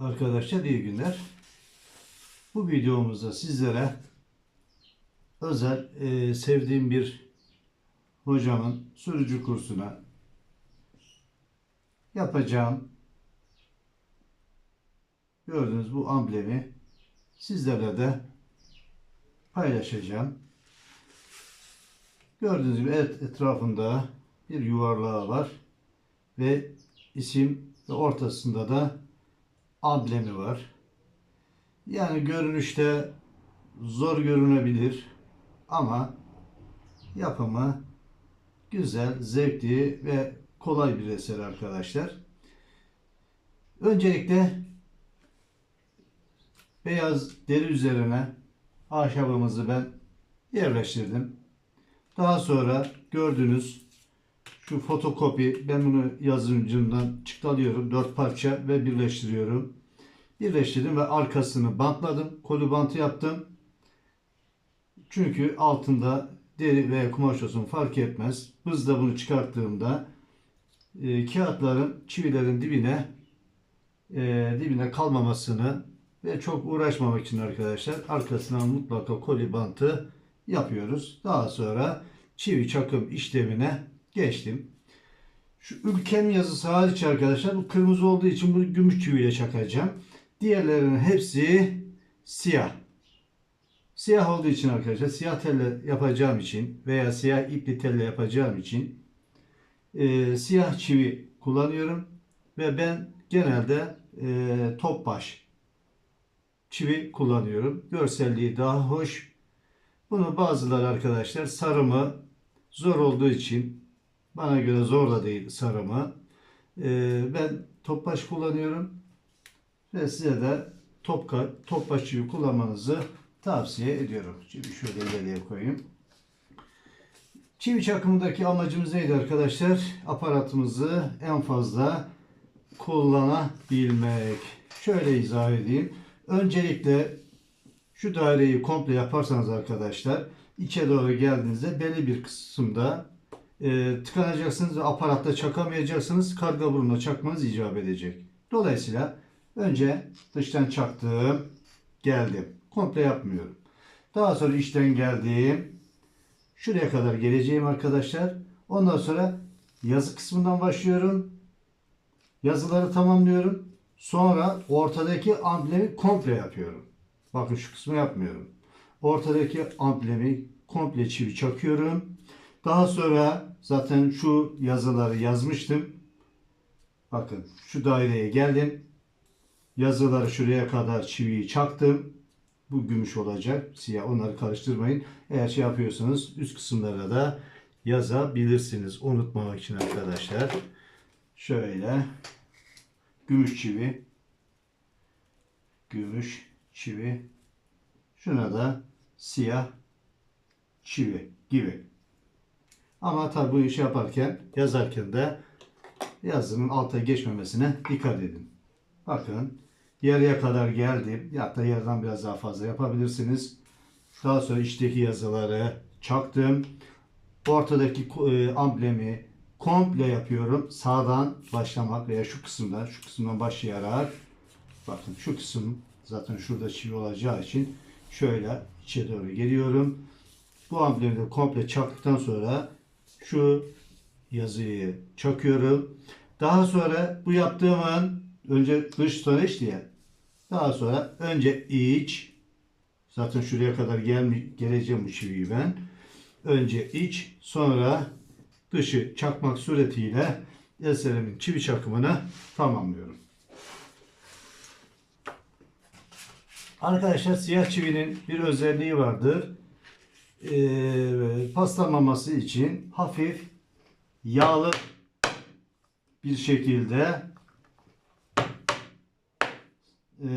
Arkadaşlar iyi günler. Bu videomuzda sizlere özel e, sevdiğim bir hocamın sürücü kursuna yapacağım gördüğünüz bu amblemi sizlerle de paylaşacağım. Gördüğünüz gibi et, etrafında bir yuvarlağı var ve isim ve ortasında da amblemi var. Yani görünüşte zor görünebilir ama yapımı güzel, zevkli ve kolay bir eser arkadaşlar. Öncelikle beyaz deri üzerine ahşabımızı ben yerleştirdim. Daha sonra gördüğünüz şu fotokopi ben bunu yazıcımdan çıkarıyorum. Dört parça ve birleştiriyorum. Birleştirdim ve arkasını bantladım. Kolu bantı yaptım. Çünkü altında deri veya kumaş olsun fark etmez. Hızla bunu çıkarttığımda e, kağıtların çivilerin dibine e, dibine kalmamasını ve çok uğraşmamak için arkadaşlar arkasına mutlaka koli bantı yapıyoruz. Daha sonra çivi çakım işlemine geçtim. Şu ülkem yazısı hariç arkadaşlar bu kırmızı olduğu için bunu gümüş çiviyle çakacağım. Diğerlerinin hepsi siyah. Siyah olduğu için arkadaşlar siyah telle yapacağım için veya siyah ipli telle yapacağım için e, siyah çivi kullanıyorum ve ben genelde e, top baş çivi kullanıyorum. Görselliği daha hoş. Bunu bazıları arkadaşlar sarımı zor olduğu için bana göre zor da değil sarımı. E, ben top baş kullanıyorum ve size de top, top baş çivi kullanmanızı tavsiye ediyorum. Çivi şöyle ileriye koyayım. Çivi çakımındaki amacımız neydi arkadaşlar? Aparatımızı en fazla kullanabilmek. Şöyle izah edeyim. Öncelikle şu daireyi komple yaparsanız arkadaşlar içe doğru geldiğinizde belli bir kısımda e, tıkanacaksınız ve aparatta çakamayacaksınız. Karga buruna çakmanız icap edecek. Dolayısıyla önce dıştan çaktım. Geldim. Komple yapmıyorum. Daha sonra içten geldim. Şuraya kadar geleceğim arkadaşlar. Ondan sonra yazı kısmından başlıyorum. Yazıları tamamlıyorum. Sonra ortadaki amblemi komple yapıyorum. Bakın şu kısmı yapmıyorum. Ortadaki amblemi komple çivi çakıyorum. Daha sonra zaten şu yazıları yazmıştım. Bakın şu daireye geldim. Yazıları şuraya kadar çiviyi çaktım. Bu gümüş olacak. Siyah onları karıştırmayın. Eğer şey yapıyorsanız üst kısımlara da yazabilirsiniz. Unutmamak için arkadaşlar. Şöyle gümüş çivi gümüş çivi şuna da siyah çivi gibi. Ama tabi bu işi yaparken yazarken de yazının alta geçmemesine dikkat edin. Bakın yarıya kadar geldim. Hatta yarıdan biraz daha fazla yapabilirsiniz. Daha sonra içteki yazıları çaktım. Ortadaki e, amblemi komple yapıyorum. Sağdan başlamak veya şu kısımdan, şu kısımdan başlayarak bakın şu kısım zaten şurada çivi olacağı için şöyle içe doğru geliyorum. Bu amblemi de komple çaktıktan sonra şu yazıyı çakıyorum. Daha sonra bu yaptığımın önce dış sonra iç diye. Daha sonra önce iç. Zaten şuraya kadar gel geleceğim bu çiviyi ben. Önce iç sonra dışı çakmak suretiyle eserimin çivi çakımını tamamlıyorum. Arkadaşlar siyah çivinin bir özelliği vardır. Ee, paslanmaması için hafif yağlı bir şekilde e,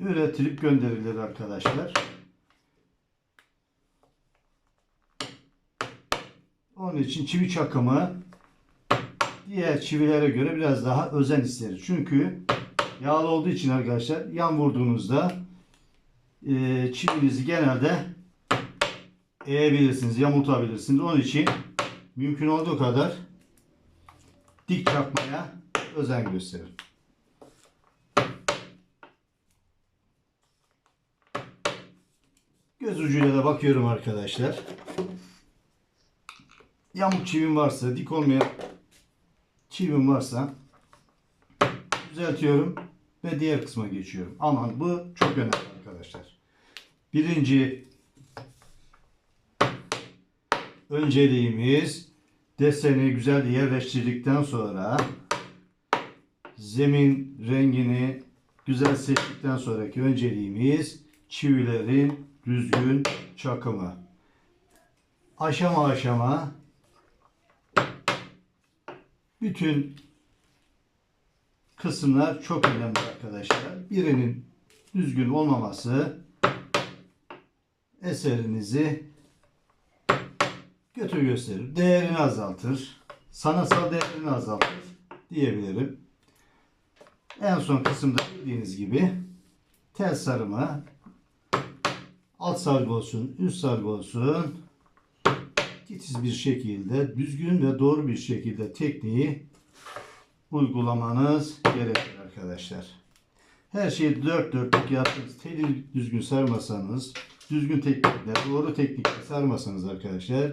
üretilip gönderilir arkadaşlar. Onun için çivi çakımı diğer çivilere göre biraz daha özen ister. Çünkü yağlı olduğu için arkadaşlar yan vurduğunuzda e, çivinizi genelde eğebilirsiniz, yamultabilirsiniz. Onun için mümkün olduğu kadar dik çakmaya özen gösterin. Göz ucuyla da bakıyorum arkadaşlar. Yamuk çivim varsa, dik olmayan çivim varsa düzeltiyorum ve diğer kısma geçiyorum. Aman bu çok önemli arkadaşlar. Birinci önceliğimiz deseni güzel yerleştirdikten sonra zemin rengini güzel seçtikten sonraki önceliğimiz çivilerin düzgün çakımı. Aşama aşama bütün kısımlar çok önemli arkadaşlar. Birinin düzgün olmaması eserinizi kötü gösterir. Değerini azaltır. Sanatsal değerini azaltır diyebilirim. En son kısımda bildiğiniz gibi tel sarımı alt sargı olsun, üst sargı olsun titiz bir şekilde, düzgün ve doğru bir şekilde tekniği uygulamanız gerekir arkadaşlar. Her şeyi dört dörtlük yaptınız. Teli düzgün sarmasanız, düzgün teknikle, doğru teknikle sarmasanız arkadaşlar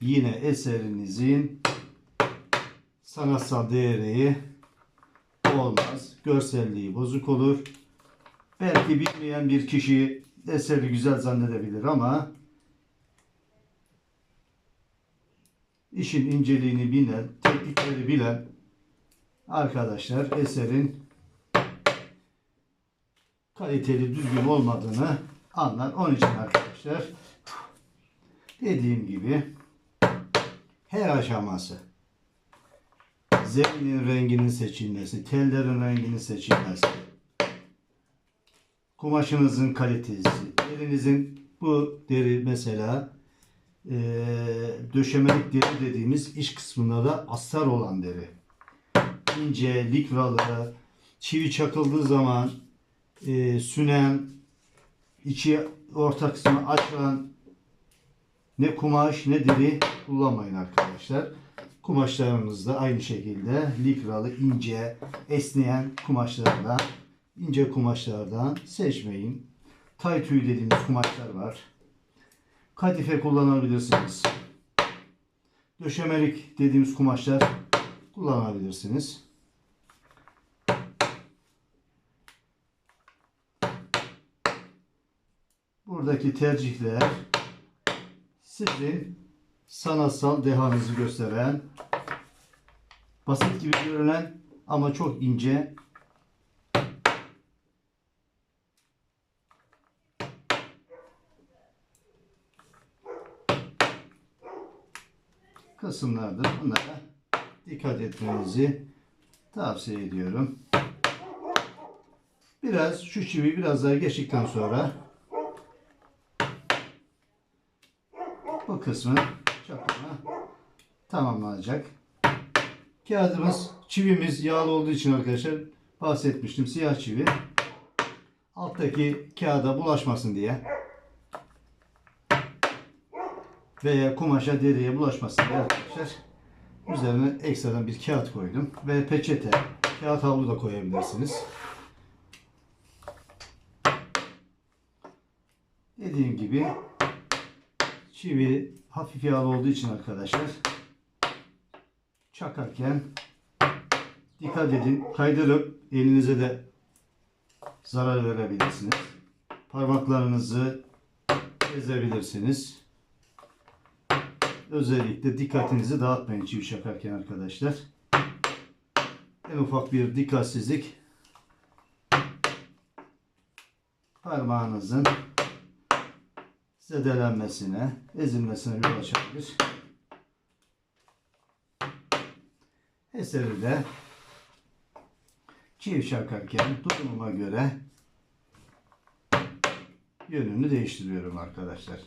yine eserinizin sanatsal değeri olmaz. Görselliği bozuk olur. Belki bilmeyen bir kişi eseri güzel zannedebilir ama işin inceliğini bilen, teknikleri bilen arkadaşlar eserin kaliteli, düzgün olmadığını anlar. Onun için arkadaşlar dediğim gibi her aşaması. Zeminin renginin seçilmesi, tellerin renginin seçilmesi, kumaşınızın kalitesi, derinizin bu deri mesela eee döşemelik deri dediğimiz iç kısmında da astar olan deri. İnce, likralı, çivi çakıldığı zaman eee sünen, içi orta kısmı açılan ne kumaş ne deri kullanmayın arkadaşlar. Kumaşlarınız da aynı şekilde likralı, ince, esneyen kumaşlardan, ince kumaşlardan seçmeyin. Tay tüyü dediğimiz kumaşlar var. Kadife kullanabilirsiniz. Döşemelik dediğimiz kumaşlar kullanabilirsiniz. Buradaki tercihler sizin sanatsal dehanızı gösteren, basit gibi görünen ama çok ince kısımlardır. Bunlara dikkat etmenizi tavsiye ediyorum. Biraz şu çivi biraz daha geçtikten sonra bu kısmın çapına tamamlanacak. Kağıdımız, çivimiz yağlı olduğu için arkadaşlar bahsetmiştim. Siyah çivi. Alttaki kağıda bulaşmasın diye veya kumaşa, deriye bulaşmasın diye arkadaşlar üzerine ekstradan bir kağıt koydum. Ve peçete, kağıt havlu da koyabilirsiniz. Dediğim gibi çivi hafif yağlı olduğu için arkadaşlar çakarken dikkat edin. Kaydırıp elinize de zarar verebilirsiniz. Parmaklarınızı ezebilirsiniz. Özellikle dikkatinizi dağıtmayın çivi çakarken arkadaşlar. En ufak bir dikkatsizlik parmağınızın zedelenmesine, ezilmesine yol açabilir. Eseri de çivi çakarken durumuma göre yönünü değiştiriyorum arkadaşlar.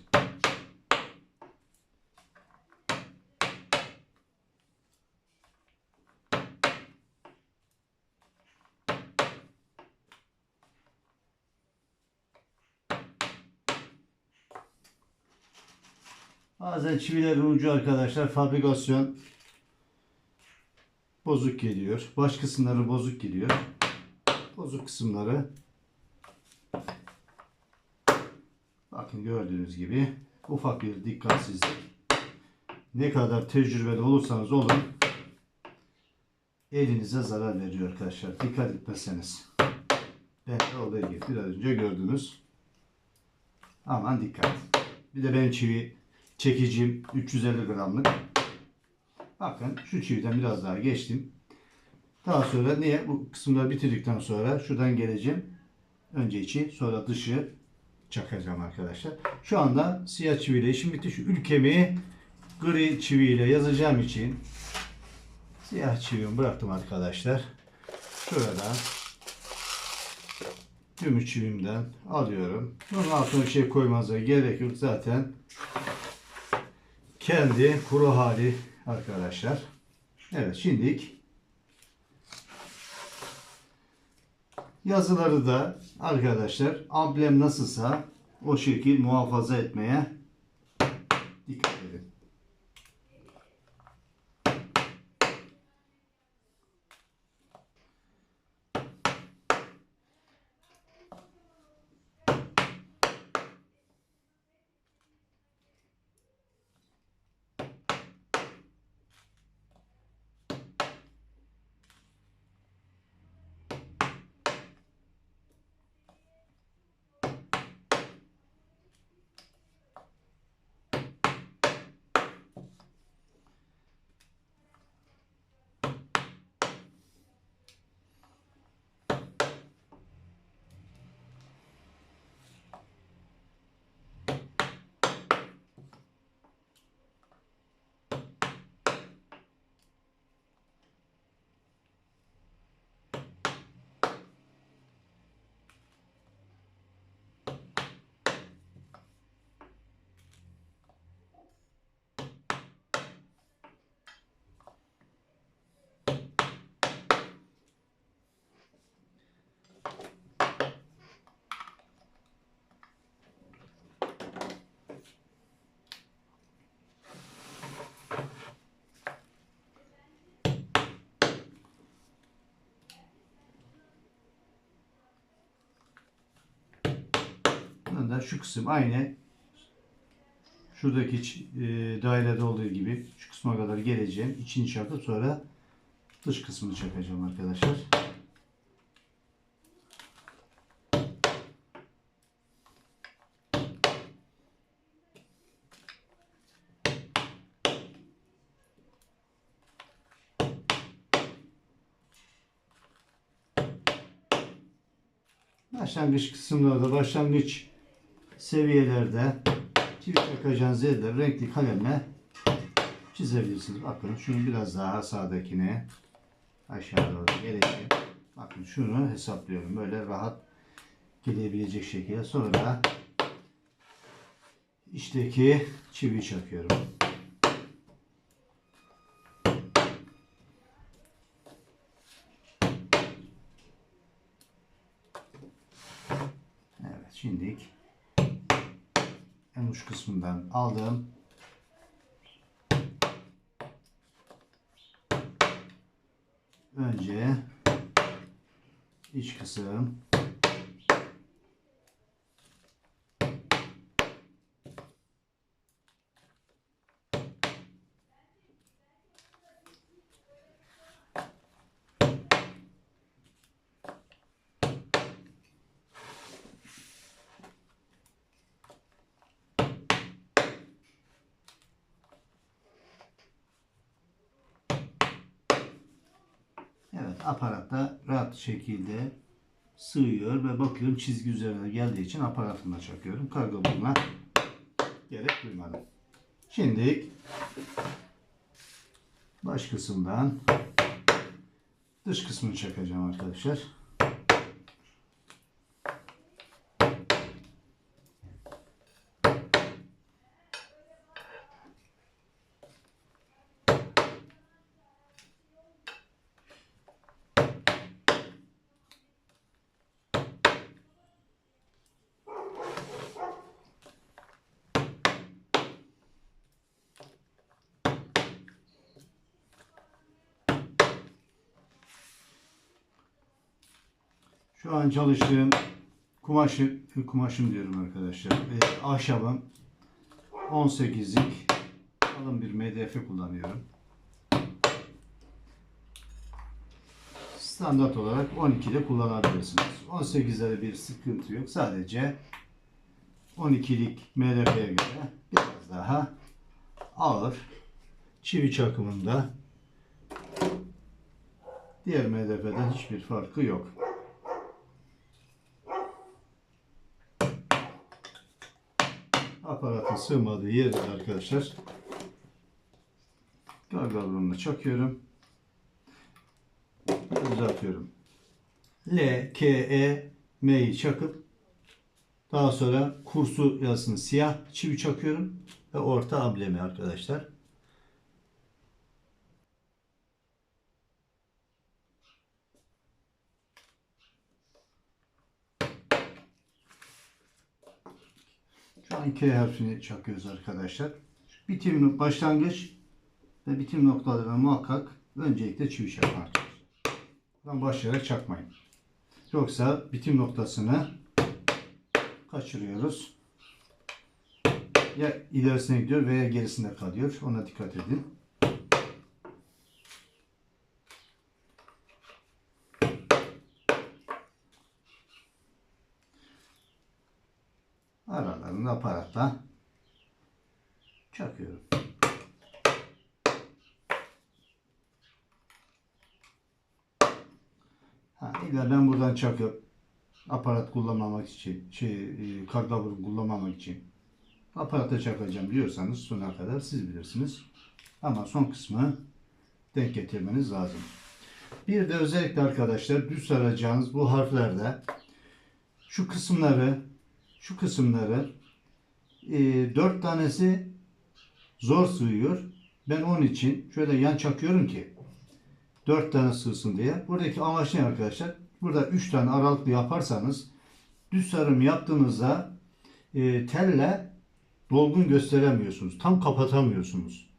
Bazen çivilerin ucu arkadaşlar fabrikasyon bozuk geliyor. Baş kısımları bozuk geliyor. Bozuk kısımları Bakın gördüğünüz gibi ufak bir dikkatsizlik. Ne kadar tecrübeli olursanız olun elinize zarar veriyor arkadaşlar. Dikkat etmezseniz. Ben de gibi biraz önce gördünüz. Aman dikkat. Bir de benim çivi çekicim 350 gramlık. Bakın şu çividen biraz daha geçtim. Daha sonra niye? Bu kısımları bitirdikten sonra şuradan geleceğim. Önce içi sonra dışı çakacağım arkadaşlar. Şu anda siyah çiviyle işim bitti. Şu ülkemi gri çiviyle yazacağım için siyah çivimi bıraktım arkadaşlar. Şurada gümüş çivimden alıyorum. Bunun altına bir şey koymanıza gerek yok. Zaten kendi kuru hali arkadaşlar. Evet şimdilik yazıları da arkadaşlar amblem nasılsa o şekil muhafaza etmeye dikkat edin. Bunun da şu kısım aynı şuradaki e, dairede olduğu gibi şu kısma kadar geleceğim. İçini çakıp sonra dış kısmını çakacağım arkadaşlar. Başlangıç kısımlarda, başlangıç seviyelerde çivi çakacağınız yerleri renkli kalemle çizebilirsiniz. Bakın şunu biraz daha sağdakine aşağı doğru geleceğim. Bakın şunu hesaplıyorum. Böyle rahat gidebilecek şekilde. Sonra içteki çivi çakıyorum. Evet şimdilik kısmından aldım. Önce iç kısım Evet aparatta rahat şekilde sığıyor ve bakıyorum çizgi üzerine geldiği için aparatımla çakıyorum. Kargo bulma gerek duymadım. Şimdi baş kısımdan dış kısmını çakacağım arkadaşlar. Şu an çalıştığım kumaşı, kumaşım diyorum arkadaşlar. E, ahşabım 18'lik kalın bir MDF kullanıyorum. Standart olarak 12'de kullanabilirsiniz. 18'de bir sıkıntı yok. Sadece 12'lik MDF'ye göre biraz daha ağır çivi çakımında diğer MDF'den hiçbir farkı yok. Sığmadığı yerde arkadaşlar gargalonunu çakıyorum. Uzatıyorum. L, K, E, M'yi çakıp daha sonra kursu yazısını siyah çivi çakıyorum ve orta amblemi arkadaşlar. K harfini çakıyoruz arkadaşlar. Bitim başlangıç ve bitim noktalarına muhakkak öncelikle çivi çakmak. Buradan başlayarak çakmayın. Yoksa bitim noktasını kaçırıyoruz. Ya ilerisine gidiyor veya gerisinde kalıyor. Ona dikkat edin. Aralarında aparatla çakıyorum. Ha, çakıp aparat kullanmamak için, şey, e, kargabur kullanmamak için aparata çakacağım diyorsanız sona kadar siz bilirsiniz. Ama son kısmı denk getirmeniz lazım. Bir de özellikle arkadaşlar düz saracağınız bu harflerde şu kısımları şu kısımları e, dört tanesi zor sığıyor. Ben onun için şöyle yan çakıyorum ki dört tane sığsın diye. Buradaki amaç ne arkadaşlar? Burada üç tane aralıklı yaparsanız düz sarım yaptığınızda e, telle dolgun gösteremiyorsunuz. Tam kapatamıyorsunuz.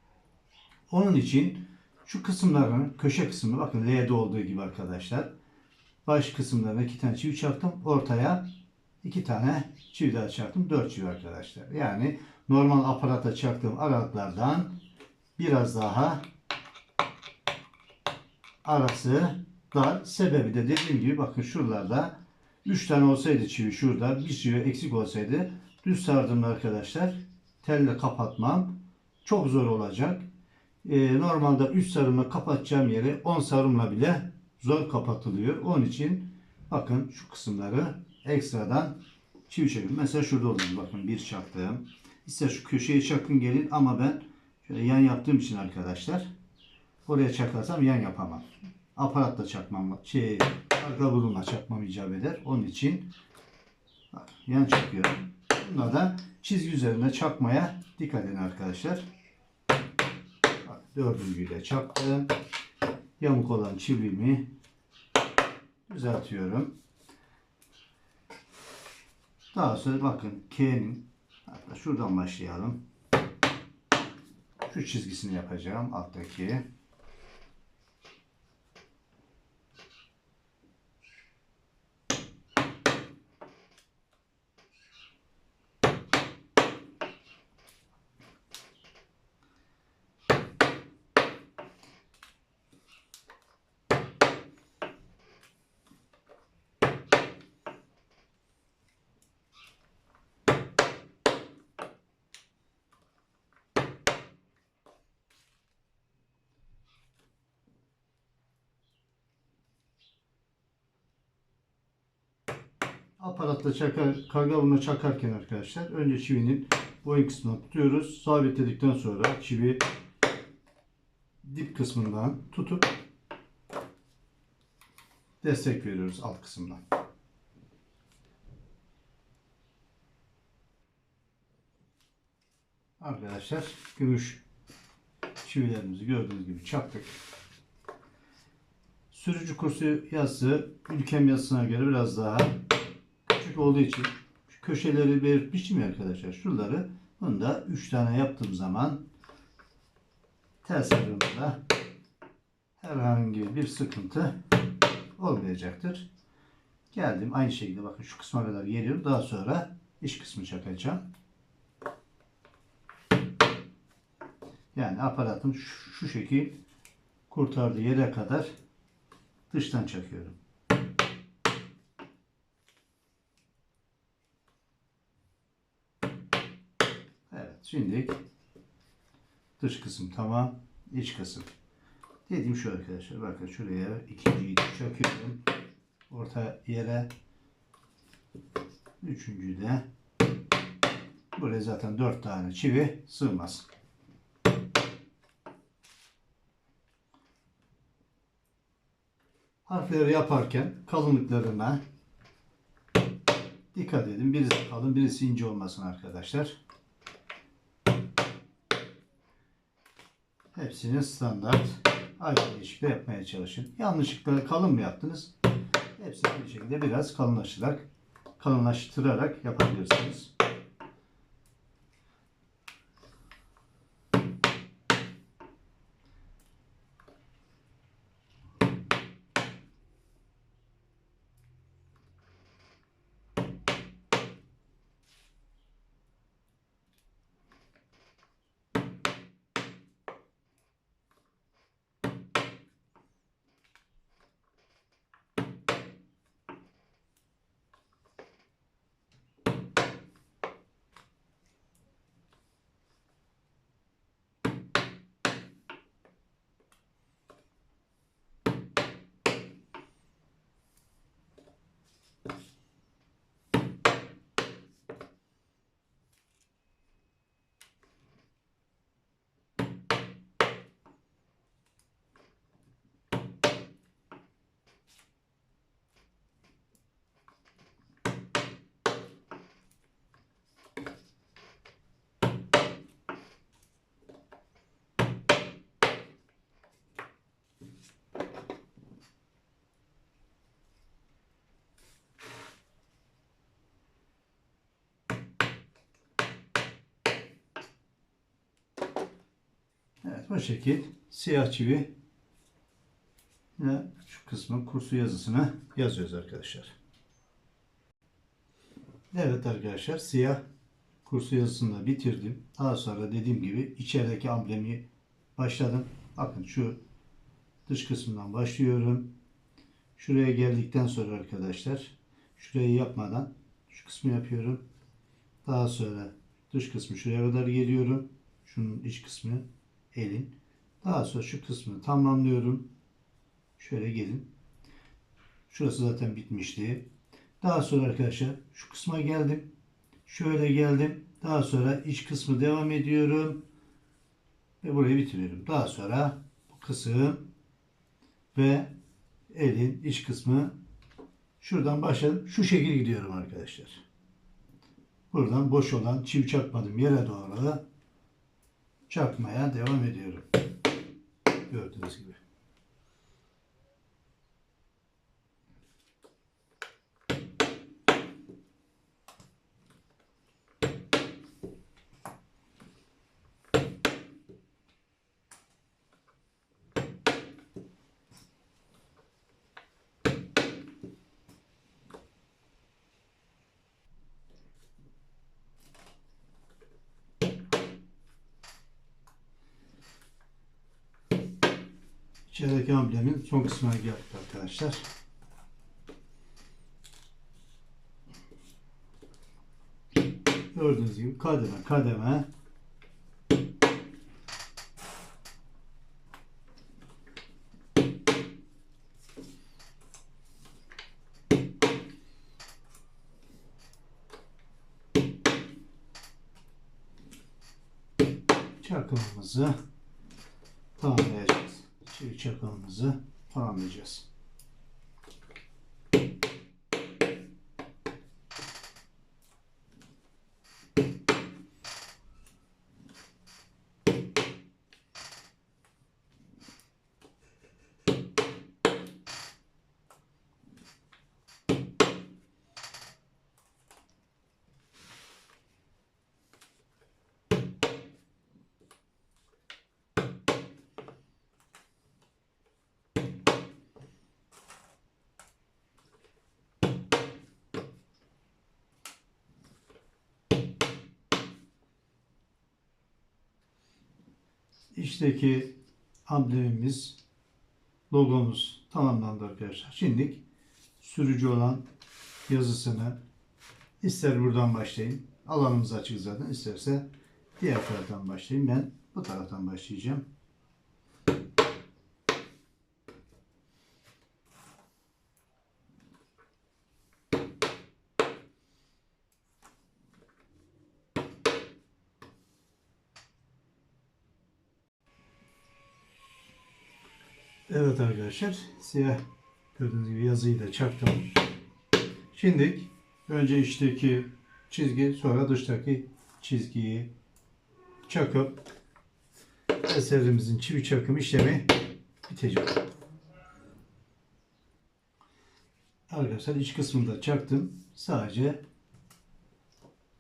Onun için şu kısımların köşe kısmı bakın L'de olduğu gibi arkadaşlar. Baş kısımlarına iki tane çivi çaktım. Ortaya iki tane çivi daha çaktım. Dört çivi arkadaşlar. Yani normal aparata çaktığım aralıklardan biraz daha arası dar. Sebebi de dediğim gibi bakın şuralarda 3 tane olsaydı çivi şurada bir çivi eksik olsaydı düz sardığımda arkadaşlar telle kapatmam çok zor olacak. Ee, normalde 3 sarımla kapatacağım yeri 10 sarımla bile zor kapatılıyor. Onun için bakın şu kısımları ekstradan çivi çekin. Mesela şurada oluyor bakın bir çaktığım. İster şu köşeye çakın gelin ama ben şöyle yan yaptığım için arkadaşlar oraya çakarsam yan yapamam. Aparatla çakmam, şey, arka bulunma çakmam icap eder. Onun için yan çakıyorum. Bunda da çizgi üzerinde çakmaya dikkat edin arkadaşlar. Dördüncüyle çaktım. Yamuk olan çivimi düzeltiyorum. Daha sonra bakın K'nin hatta şuradan başlayalım. Şu çizgisini yapacağım alttaki. Aparatla çakar, karga çakarken arkadaşlar önce çivinin boyun kısmını tutuyoruz. Sabitledikten sonra çivi dip kısmından tutup destek veriyoruz alt kısımdan. Arkadaşlar gümüş çivilerimizi gördüğünüz gibi çaktık. Sürücü kursu yazısı ülkem yazısına göre biraz daha küçük olduğu için şu köşeleri belirtmiştim ya arkadaşlar. Şuraları bunu da 3 tane yaptığım zaman ters sarımda herhangi bir sıkıntı olmayacaktır. Geldim aynı şekilde bakın şu kısma kadar geliyorum. Daha sonra iç kısmı çakacağım. Yani aparatım şu, şu şekil kurtardığı yere kadar dıştan çakıyorum. Evet şimdi dış kısım tamam iç kısım. Dediğim şu arkadaşlar bakın şuraya ikinciyi çakıyorum. Orta yere üçüncüyü de buraya zaten dört tane çivi sığmaz. Harfleri yaparken kalınlıklarına dikkat edin. Birisi kalın, birisi ince olmasın arkadaşlar. Hepsini standart aynı değişiklikle yapmaya çalışın. Yanlışlıkla kalın mı yaptınız? Hepsini bir şekilde biraz kalınlaştırarak, kalınlaştırarak yapabilirsiniz. Evet bu şekil siyah çivi ve şu kısmın kursu yazısını yazıyoruz arkadaşlar. Evet arkadaşlar siyah kursu yazısını da bitirdim. Daha sonra dediğim gibi içerideki amblemi başladım. Bakın şu dış kısmından başlıyorum. Şuraya geldikten sonra arkadaşlar şurayı yapmadan şu kısmı yapıyorum. Daha sonra dış kısmı şuraya kadar geliyorum. Şunun iç kısmı elin. Daha sonra şu kısmını tamamlıyorum. Şöyle gelin. Şurası zaten bitmişti. Daha sonra arkadaşlar şu kısma geldim. Şöyle geldim. Daha sonra iç kısmı devam ediyorum. Ve burayı bitiriyorum. Daha sonra bu kısım ve elin iç kısmı şuradan başladım. Şu şekil gidiyorum arkadaşlar. Buradan boş olan çivi çakmadığım yere doğru çakmaya devam ediyorum. Gördüğünüz gibi. İçerideki amblemin son kısmına geldik arkadaşlar. Gördüğünüz gibi kademe kademe içteki amblemimiz, logomuz tamamlandı arkadaşlar. Şimdi sürücü olan yazısını ister buradan başlayayım. Alanımız açık zaten. İsterse diğer taraftan başlayayım. Ben bu taraftan başlayacağım. Evet arkadaşlar siyah gördüğünüz gibi yazıyı da çaktım. Şimdi önce içteki çizgi sonra dıştaki çizgiyi çakıp eserimizin çivi çakım işlemi bitecek. Arkadaşlar iç kısmını da çaktım. Sadece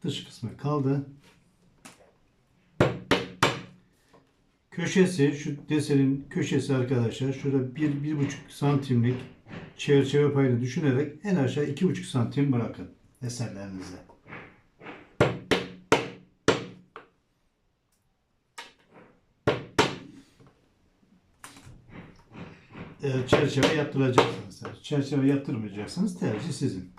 dış kısmı kaldı. Köşesi, şu desenin köşesi arkadaşlar şurada 1-1,5 santimlik çerçeve payını düşünerek en aşağı 2,5 santim bırakın eserlerinizde. Eğer çerçeve yaptıracaksınız. Çerçeve yaptırmayacaksınız tercih sizin.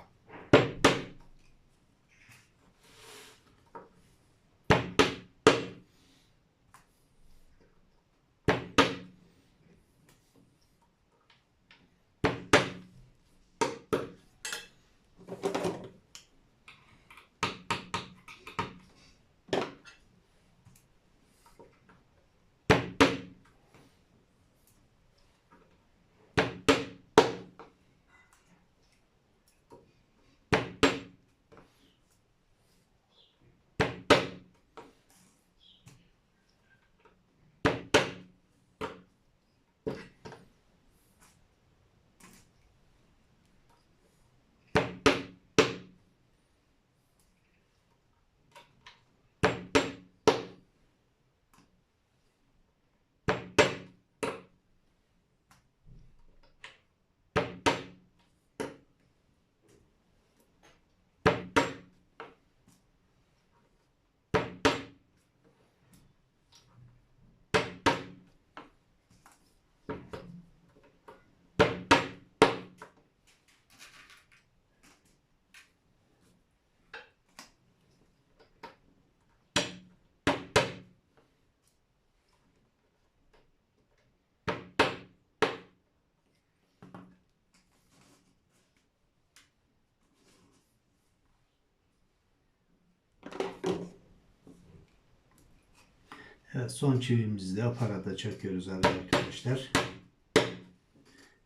Evet, son çivimizi de aparata çakıyoruz arkadaşlar.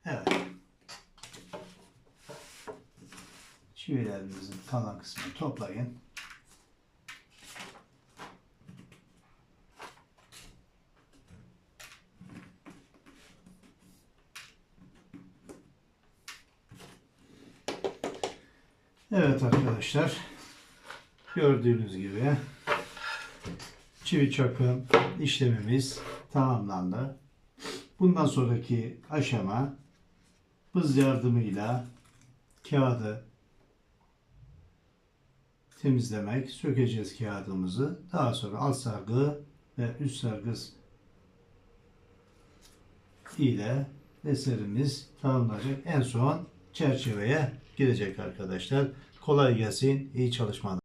Evet. Çivilerimizin kalan kısmını toplayın. Evet arkadaşlar. Gördüğünüz gibi çivi çakım işlemimiz tamamlandı. Bundan sonraki aşama bız yardımıyla kağıdı temizlemek. Sökeceğiz kağıdımızı. Daha sonra alt sargı ve üst sargı ile eserimiz tamamlanacak. En son çerçeveye girecek arkadaşlar. Kolay gelsin. İyi çalışmalar.